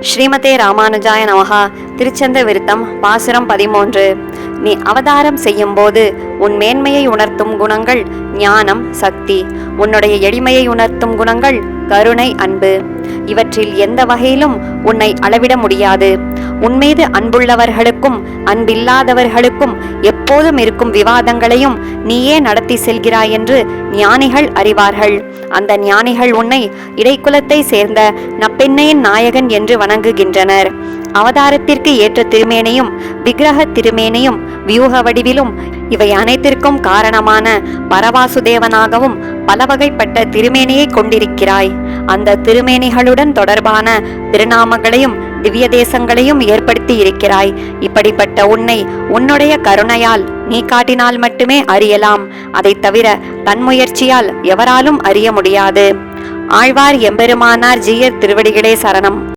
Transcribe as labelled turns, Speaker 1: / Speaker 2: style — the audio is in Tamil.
Speaker 1: ஸ்ரீமதே ராமானுஜாய நமகா திருச்சந்த விருத்தம் பாசுரம் பதிமூன்று. நீ அவதாரம் செய்யும்போது உன் மேன்மையை உணர்த்தும் குணங்கள் ஞானம் சக்தி. உன்னுடைய எளிமையை உணர்த்தும் குணங்கள் கருணை அன்பு. இவற்றில் எந்த வகையிலும் உன்னை அளவிட முடியாது. உன்மீது அன்புள்ளவர்களுக்கும் அன்பில்லாதவர்களுக்கும் எப்போதும் இருக்கும் விவாதங்களையும் நீயே நடத்தி செல்கிறாய் என்று ஞானிகள் அறிவார்கள். அந்த ஞானிகள் உன்னை இடைக்குலத்தை சேர்ந்த நப்பெண்ணையின் நாயகன் என்று வணங்குகின்றனர். அவதாரத்திற்கு ஏற்ற திருமேனையும் விக்கிரக திருமேனையும் வியூக வடிவிலும் இவை அனைத்திற்கும் காரணமான பரவாசுதேவனாகவும் பலவகைப்பட்ட திருமேனியை கொண்டிருக்கிறாய். அந்த திருமேனிகளுடன் தொடர்பான திருநாமங்களையும் திவ்ய தேசங்களையும் ஏற்படுத்தி இருக்கிறாய். இப்படிப்பட்ட உன்னை உன்னுடைய கருணையால் நீ காட்டினால் மட்டுமே அறியலாம். அதை தவிர தன் முயற்சியால் எவராலும் அறிய முடியாது. ஆழ்வார் எம்பெருமானார் ஜீயர் திருவடிகளே சரணம்.